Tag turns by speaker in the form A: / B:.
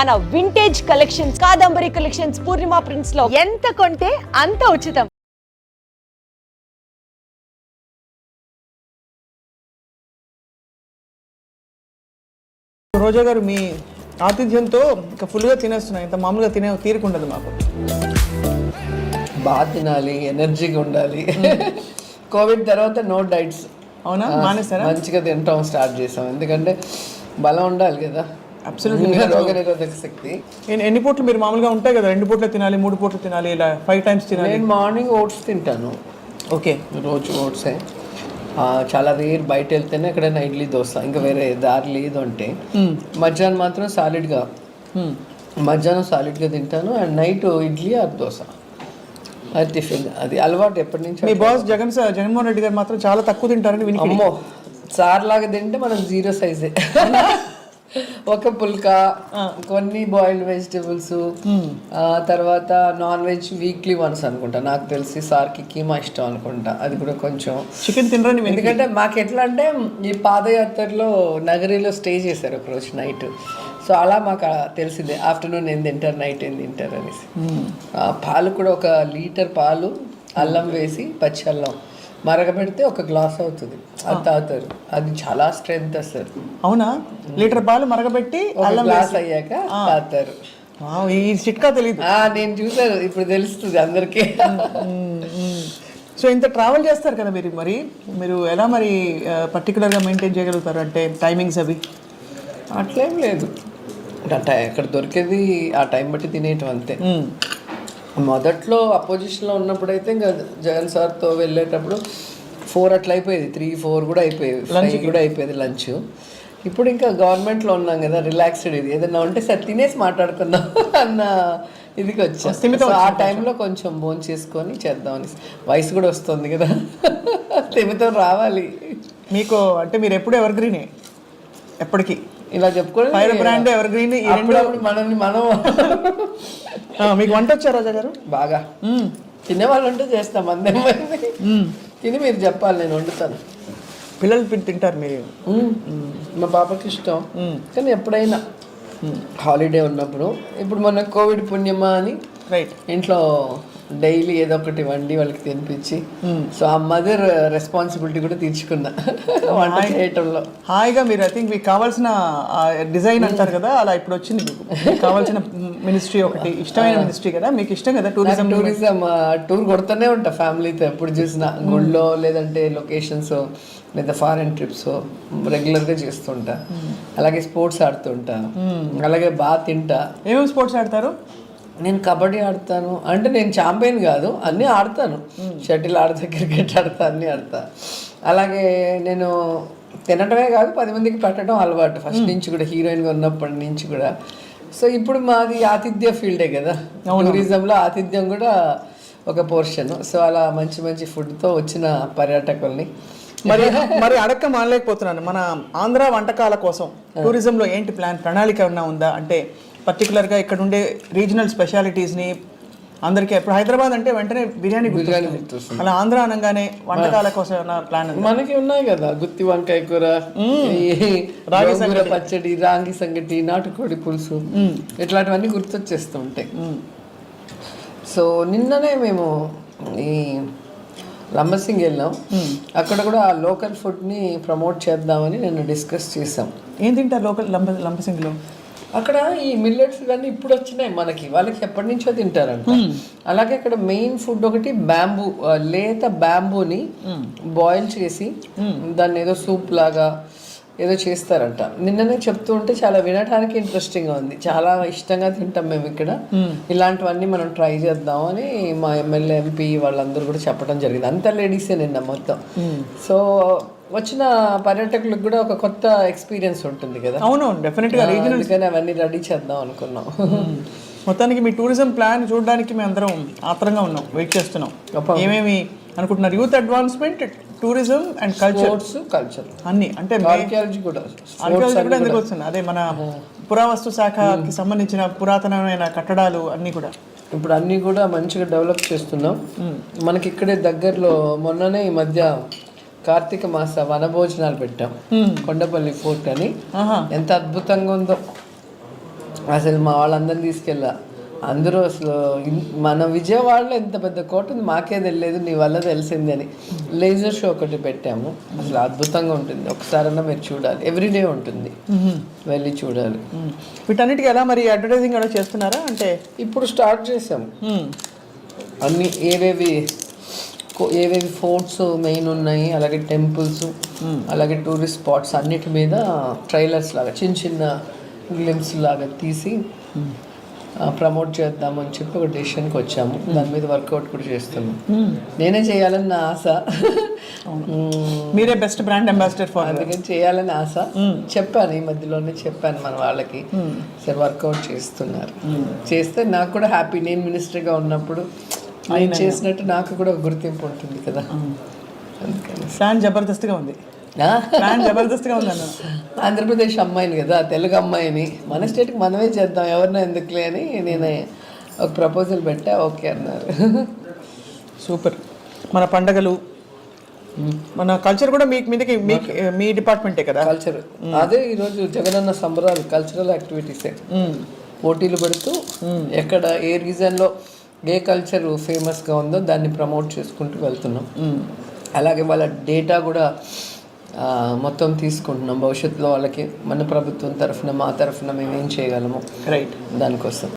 A: మన vintage collections Kadambari collections Purnima ప్రింట్స్లో ఎంత కొంటే అంత ఉచితం.
B: రోజా గారు మీ ఆతిథ్యంతో ఇంకా ఫుల్గా తినేస్తున్నాయి. ఇంత మామూలుగా తినే తీరుకుండదు మాకు.
C: బాగా తినాలి ఎనర్జీగా ఉండాలి. కోవిడ్ తర్వాత నో డైట్స్.
B: అవునా? మానేస్తారా
C: మంచిగా తినటం స్టార్ట్ చేసాం. ఎందుకంటే బలం ఉండాలి కదా. రోగనిరోధక శక్తి.
B: ఎన్ని- పూట్లు? మీరు మామూలుగా ఉంటాయి కదా రెండు పూట్లు తినాలి మూడు పూట్లు తినాలి ఇలా ఫైవ్ టైమ్స్ తినాలి.
C: నేను మార్నింగ్ ఓట్స్ తింటాను.
B: ఓకే.
C: రోజు ఓట్సే. చాలా రేర్ బయట వెళ్తేనే ఎక్కడైనా ఇడ్లీ దోశ ఇంకా వేరే దారి లేదు అంటే మధ్యాహ్నం మాత్రం సాలిడ్గా. మధ్యాహ్నం సాలిడ్గా తింటాను and night idli or dosa. అది టిఫిన్ అది అలవాటు ఎప్పటి నుంచి
B: మీ బాస్ జగన్ సార్ జగన్మోహన్ రెడ్డి గారు మాత్రం చాలా తక్కువ తింటారని విని
C: అమ్మో సార్ లాగా తింటే మనం జీరో సైజే. ఒక పుల్కా కొన్ని బాయిల్డ్ వెజిటబుల్స్ తర్వాత నాన్ వెజ్ వీక్లీ వన్స్ అనుకుంటా. నాకు తెలిసి సార్కి కీమా ఇష్టం అనుకుంటా. అది కూడా కొంచెం.
B: చికెన్ తినరని
C: ఎందుకంటే మాకు ఎట్లా అంటే ఈ పాదయాత్రలో నగరిలో స్టే చేశారు ఒకరోజు నైట్ సో అలా మాకు తెలిసిందే ఆఫ్టర్నూన్ ఏం తింటారు నైట్ ఏం తింటారు అనేసి. ఆ పాలు కూడా ఒక లీటర్ పాలు అల్లం వేసి పచ్చి అల్లం. మరగబెడితే ఒక గ్లాస్ అవుతుంది. అది తాగుతారు. అది చాలా స్ట్రెంగ్త్ వస్తారు
B: అవునా? లీటర్ పాలు మరగబెట్టి
C: గ్లాస్ అయ్యాక తాగుతారు.
B: ఈ చిట్కా తెలియదు
C: నేను చూసాను ఇప్పుడు తెలుస్తుంది అందరికీ.
B: సో ఇంత ట్రావెల్ చేస్తారు కదా మీరు మరి? మీరు ఎలా మరి పర్టికులర్గా మెయింటైన్ చేయగలుగుతారు? అంటే టైమింగ్స్ అవి?
C: అట్లేం లేదు. అంటే ఎక్కడ దొరికేది ఆ టైం బట్టి తినేయటం అంతే. మొదట్లో అపోజిషన్లో ఉన్నప్పుడు అయితే ఇంకా జగన్ సార్తో వెళ్ళేటప్పుడు ఫోర్ అట్లా అయిపోయేది. త్రీ ఫోర్ కూడా అయిపోయేది ఫైవ్ కూడా అయిపోయేది లంచ్ ఇప్పుడు ఇంకా గవర్నమెంట్లో ఉన్నాం కదా రిలాక్స్డ్ ఇది. ఏదైనా ఉంటే సార్ తినేసి మాట్లాడుకుందాం అన్న ఇదికి వచ్చాం. ఆ టైంలో కొంచెం. భోజనం చేసుకొని చేద్దామని వయసు కూడా వస్తుంది కదా. తిమితం రావాలి.
B: మీకు అంటే మీరు ఎప్పుడు ఎవర్ గ్రీనే ఎప్పటికీ?
C: ఇలా చెప్పుకోవడం
B: ఫైర్ బ్రాండ్ ఎవర్ గ్రీన్
C: మనల్ని మనం
B: మీకు వంట వచ్చా రాజా గారు?
C: బాగా. తినేవాళ్ళు ఉంటే చేస్తాం అందరం తిని మీరు చెప్పాలి నేను వండుతాను.
B: పిల్లలు తింటారు మీరు.
C: మా పాపకి ఇష్టం. కానీ ఎప్పుడైనా హాలిడే ఉన్నప్పుడు ఇప్పుడు మన కోవిడ్ పుణ్యమా అని
B: రైట్.
C: ఇంట్లో డైలీ ఏదో ఒకటి వండి వాళ్ళకి తినిపించి. సో ఆ మదర్ రెస్పాన్సిబిలిటీ కూడా తీర్చుకున్నా వంట చేయటంలో.
B: హాయిగా మీరు ఐ థింక్ మీకు కావాల్సిన డిజైన్ అంటారు కదా అలా ఇప్పుడు వచ్చింది మీకు. కావాల్సిన మినిస్ట్రీ ఒకటి ఇష్టమైన మినిస్ట్రీ కదా మీకు ఇష్టం కదా టూరిజం
C: టూరిజం టూర్ కొడుతూనే ఉంటా ఫ్యామిలీతో ఎప్పుడు చూసినా. గుళ్ళో లేదంటే లొకేషన్స్ లేదా ఫారెన్ ట్రిప్స్ రెగ్యులర్గా చేస్తుంటా. అలాగే స్పోర్ట్స్ ఆడుతుంటా. అలాగే బాగా తింటా.
B: ఏమేమి స్పోర్ట్స్ ఆడతారు?
C: నేను కబడ్డీ ఆడతాను అంటే నేను ఛాంపియన్ కాదు అన్నీ ఆడతాను. షటిల్ ఆడతా క్రికెట్ ఆడతా అన్నీ ఆడతా. అలాగే నేను తినటమే కాదు పది మందికి పెట్టడం అలవాటు. ఫస్ట్ నుంచి కూడా హీరోయిన్గా ఉన్నప్పటి నుంచి కూడా. సో ఇప్పుడు మాది ఆతిథ్య ఫీల్డే కదా. టూరిజంలో ఆతిథ్యం కూడా ఒక పోర్షన్ సో అలా మంచి మంచి ఫుడ్తో వచ్చిన పర్యాటకుల్ని.
B: మరి మరి అడక్క మానలేకపోతున్నాను. మన ఆంధ్ర వంటకాల కోసం టూరిజంలో ఏంటి ప్లాన్ ప్రణాళిక ఏమన్నా ఉందా? అంటే పర్టికులర్గా ఇక్కడ ఉండే రీజనల్ స్పెషాలిటీస్ని అందరికీ ఇప్పుడు హైదరాబాద్ అంటే వెంటనే బిర్యానీ
C: బిర్యానీ.
B: అలా ఆంధ్ర అనగానే వంటకాల కోసం ప్లాన్
C: మనకి ఉన్నాయి కదా గుత్తి వంకాయ కూర ఈ గోంగూర పచ్చడి రాగి సంగటి నాటుకోడి పులుసు ఇట్లాంటివన్నీ గుర్తొచ్చేస్తూ ఉంటాయి. సో నిన్ననే మేము ఈ లంబసింగ్ వెళ్ళాం. అక్కడ కూడా ఆ లోకల్ ఫుడ్ని ప్రమోట్ చేద్దామని నేను డిస్కస్ చేసాం
B: ఏం తింటారు లోకల్ లంబ లంబసింగిలో?
C: అక్కడ ఈ మిల్లెట్స్ ఇవన్నీ ఇప్పుడు వచ్చినాయి మనకి. వాళ్ళకి ఎప్పటి నుంచో తింటారంట. అలాగే అక్కడ మెయిన్ ఫుడ్ ఒకటి బ్యాంబూ లేత బ్యాంబూని బాయిల్ చేసి దాన్ని ఏదో సూప్ లాగా ఏదో చేస్తారంట. నిన్ననే చెప్తూ ఉంటే చాలా వినడానికి ఇంట్రెస్టింగ్గా ఉంది. చాలా ఇష్టంగా తింటాం మేము ఇక్కడ. ఇలాంటివన్నీ మనం ట్రై చేద్దామని మా ఎమ్మెల్యే ఎంపీ వాళ్ళందరూ కూడా చెప్పడం జరిగింది. అంతా లేడీసే నిన్న మొత్తం. సో వచ్చిన పర్యాటకులకు కూడా ఒక కొత్త ఎక్స్పీరియన్స్ ఉంటుంది కదా.
B: అవును డెఫినెట్గా
C: అందుకని అవన్నీ రెడీ చేద్దాం అనుకున్నాం.
B: మొత్తానికి మీ టూరిజం ప్లాన్ చూడడానికి మేము అందరం ఆత్రంగా ఉన్నాం వెయిట్ చేస్తున్నాం. ఏమేమి అనుకుంటున్నారు? Youth advancement tourism and culture
C: culture
B: అన్ని అంటే
C: ఆర్కియాలజీ కూడా
B: ఆర్కియాలజీ కూడా ఎందుకు వస్తుంది? అదే మన పురావస్తు శాఖకి సంబంధించిన పురాతనమైన కట్టడాలు అన్ని కూడా.
C: ఇప్పుడు అన్నీ కూడా మంచిగా డెవలప్ చేస్తున్నాం. మనకి ఇక్కడే దగ్గరలో మొన్ననే ఈ మధ్య కార్తీక మాస వనభోజనాలు పెట్టాం. కొండపల్లి ఫోర్ట్ అని. ఎంత అద్భుతంగా ఉందో. అసలు మా వాళ్ళందరినీ తీసుకెళ్ళా. అందరూ అసలు మన విజయవాడలో ఎంత పెద్ద కోట ఉంది మాకే తెలియదు నీ వల్ల తెలిసింది అని. లేజర్ షో ఒకటి పెట్టాము. అసలు అద్భుతంగా ఉంటుంది. ఒకసారన్నా మీరు చూడాలి. ఎవ్రీడే ఉంటుంది. వెళ్ళి చూడాలి.
B: వీటన్నిటికీ ఎలా మరి అడ్వర్టైజింగ్ కూడా చేస్తున్నారా? అంటే
C: ఇప్పుడు స్టార్ట్ చేసాము. అన్ని ఏవేవి ఏవేవి ఫోర్ట్స్ మెయిన్ ఉన్నాయి అలాగే టెంపుల్స్ అలాగే టూరిస్ట్ స్పాట్స్ అన్నిటి మీద ట్రైలర్స్ లాగా చిన్న చిన్న గ్లిమ్స్ లాగా తీసి ప్రమోట్ చేద్దామని చెప్పి ఒక డెసిషన్కి వచ్చాము. దాని మీద వర్కౌట్ కూడా చేస్తున్నాం. నేనే చేయాలని నా ఆశ.
B: మీరే బెస్ట్ బ్రాండ్ అంబాసిడర్ ఫర్
C: అందుకని చేయాలని ఆశ. చెప్పాను ఈ మధ్యలోనే చెప్పాను మన వాళ్ళకి. సరే వర్కౌట్ చేస్తున్నారు. చేస్తే నాకు కూడా హ్యాపీ నేను మినిస్టర్గా ఉన్నప్పుడు నేను చేసినట్టు నాకు కూడా గుర్తింపు ఉంటుంది కదా. అందుకని.
B: ప్లాన్ జబర్దస్త్గా ఉంది? ప్లాన్ జబర్దస్త్గా ఉంది అన్న
C: ఆంధ్రప్రదేశ్ అమ్మాయిని కదా తెలుగు అమ్మాయిని. మన స్టేట్కి మనమే చేద్దాం ఎవరినో ఎందుకులే అని నేను ఒక ప్రపోజల్ పెట్టా ఓకే అన్నారు.
B: సూపర్. మన పండగలు. మన కల్చర్ కూడా మీకు మీదకి మీకు మీ డిపార్ట్మెంటే కదా?
C: కల్చర్ అదే ఈరోజు జగనన్న సంబరాలు కల్చరల్ యాక్టివిటీసే. పోటీలు పెడుతూ ఎక్కడ ఏ రీజన్లో ఏ కల్చర్ ఫేమస్గా ఉందో దాన్ని ప్రమోట్ చేసుకుంటూ వెళ్తున్నాం. అలాగే వాళ్ళ డేటా కూడా మొత్తం తీసుకుంటున్నాం. భవిష్యత్తులో వాళ్ళకి మన ప్రభుత్వం తరఫున మా తరఫున మేము ఏం చేయగలము
B: రైట్
C: దానికోసం.